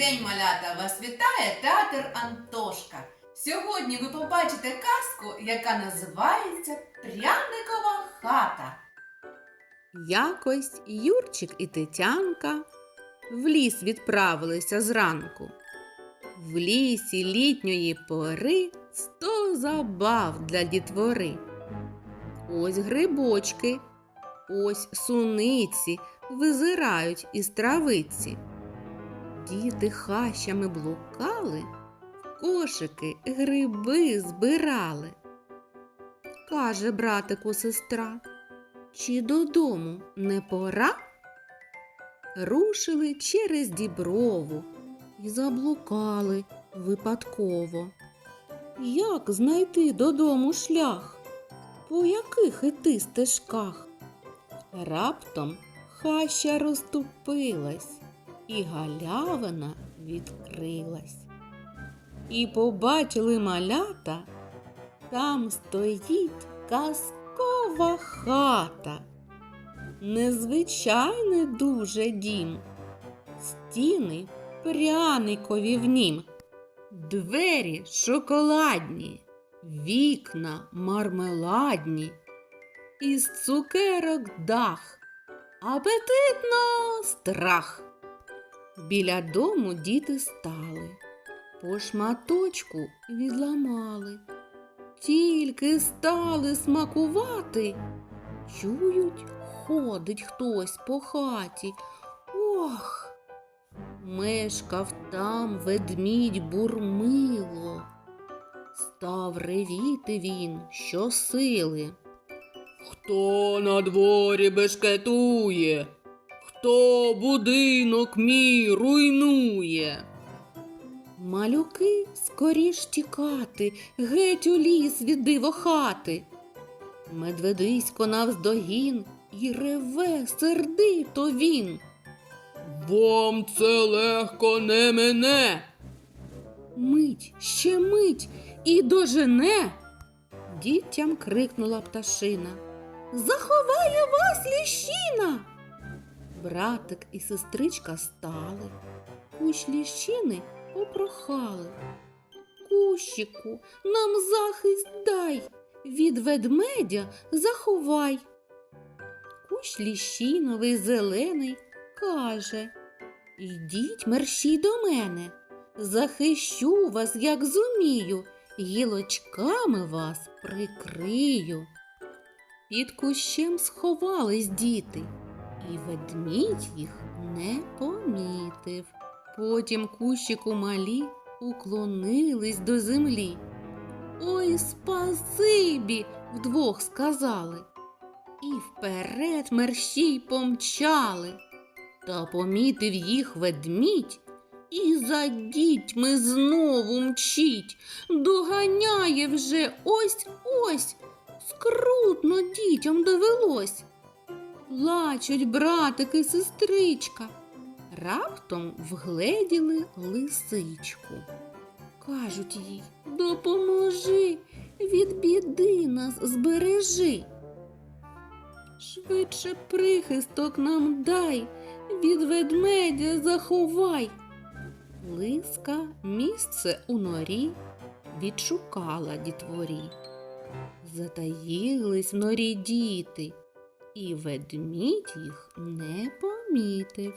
день, малята! Вас вітає театр Антошка. Сьогодні ви побачите казку, яка називається Пряникова хата. Якось Юрчик і Тетянка в ліс відправилися зранку. В лісі літньої пори сто забав для дітвори. Ось грибочки, ось суниці визирають із травиці. Діти хащами блукали, кошики гриби збирали. Каже братику сестра. Чи додому не пора? Рушили через діброву і заблукали випадково. Як знайти додому шлях? По яких іти стежках? Раптом хаща розступилась, і галявина відкрилась. І побачили малята, там стоїть казкова хата. Незвичайний дуже дім, стіни пряникові в нім, двері шоколадні, вікна мармеладні, із цукерок дах, апетитно страх. Біля дому діти стали, по шматочку відламали. Тільки стали смакувати, чують, ходить хтось по хаті. Ох, мешкав там ведмідь бурмило. Став ревіти він щосили. Хто на дворі бешкетує? Хто будинок мій руйнує? Малюки скоріш тікати, геть у ліс від дивохати. Медведисько навздогін і реве сердито він. Вам це легко не мене. Мить, ще мить і дожене. Дітям крикнула пташина. Заховає вас ліщина. Братик і сестричка стали. Кущ ліщини попрохали. Кущику, нам захист дай, від ведмедя заховай. Кущ ліщиновий зелений каже Ідіть мерщій до мене, захищу вас, як зумію, гілочками вас прикрию. Під кущем сховались діти, і ведмідь їх не помітив. Потім кущику малі уклонились до землі. Ой, спасибі, вдвох сказали. І вперед мерщій помчали. Та помітив їх ведмідь і за дітьми знову мчить. Доганяє вже ось ось. Скрутно дітям довелось. Плачуть братик і сестричка. Раптом вгледіли лисичку. Кажуть їй, допоможи, від біди нас збережи. Швидше прихисток нам дай, від ведмедя заховай. Лиска місце у норі відшукала дітворі. Затаїлись в норі діти, і ведмідь їх не помітив.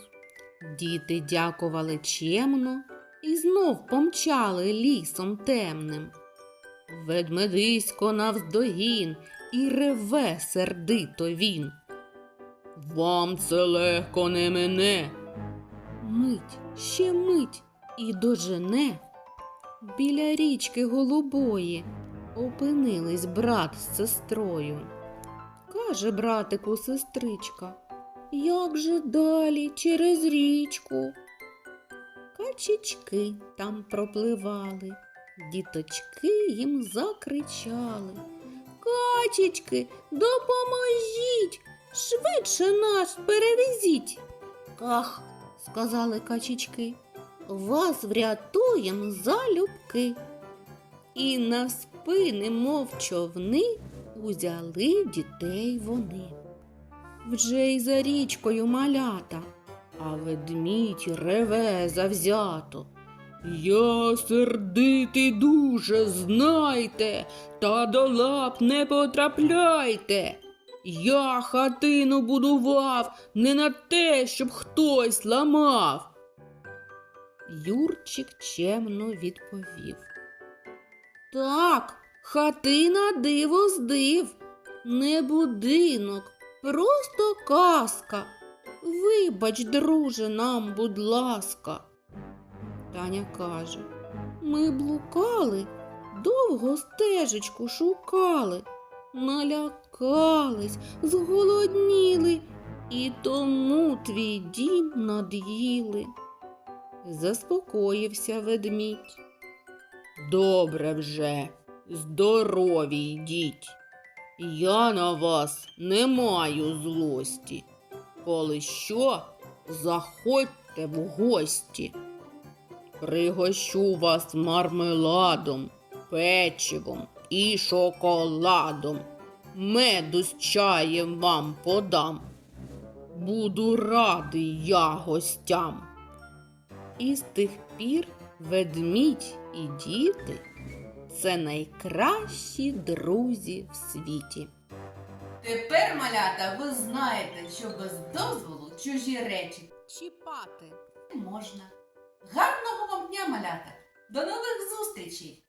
Діти дякували чемно і знов помчали лісом темним. Ведмедисько навздогін і реве сердито він. Вам це легко не мене. Мить, ще мить і дожене. Біля річки голубої опинились брат з сестрою. Каже братику сестричка, як же далі через річку? Качечки там пропливали, діточки їм закричали. Качечки, допоможіть, швидше нас перевезіть. Ках, сказали качечки, вас врятуєм залюбки. І на спини, мов човни, узяли дітей вони. Вже й за річкою малята а ведмідь реве завзято. Я сердитий дуже, знайте, та до лап не потрапляйте. Я хатину будував не на те, щоб хтось ламав. Юрчик чемно відповів. Так, хатина диво здив, не будинок, просто казка. Вибач, друже, нам, будь ласка. Таня каже, ми блукали, довго стежечку шукали, налякались, зголодніли, і тому твій дім над'їли. Заспокоївся ведмідь. Добре вже, здорові йдіть. Я на вас не маю злості. Коли що, заходьте в гості. Пригощу вас мармеладом, печивом і шоколадом. Меду з чаєм вам подам. Буду радий я гостям. І з тих пір ведмідь і діти це найкращі друзі в світі. Тепер, малята, ви знаєте, що без дозволу чужі речі Чіпати. не можна. Гарного вам дня, малята! До нових зустрічей!